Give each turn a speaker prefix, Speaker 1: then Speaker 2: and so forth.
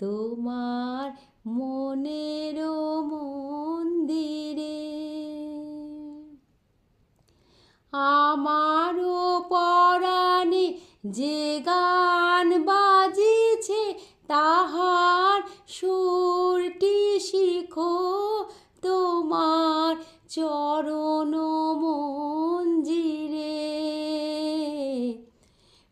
Speaker 1: তোমার মনের মন্দিরে। আমারও পরাণে যে গান বাজিছে তাহার সুরটি শিখো তোমার চরণ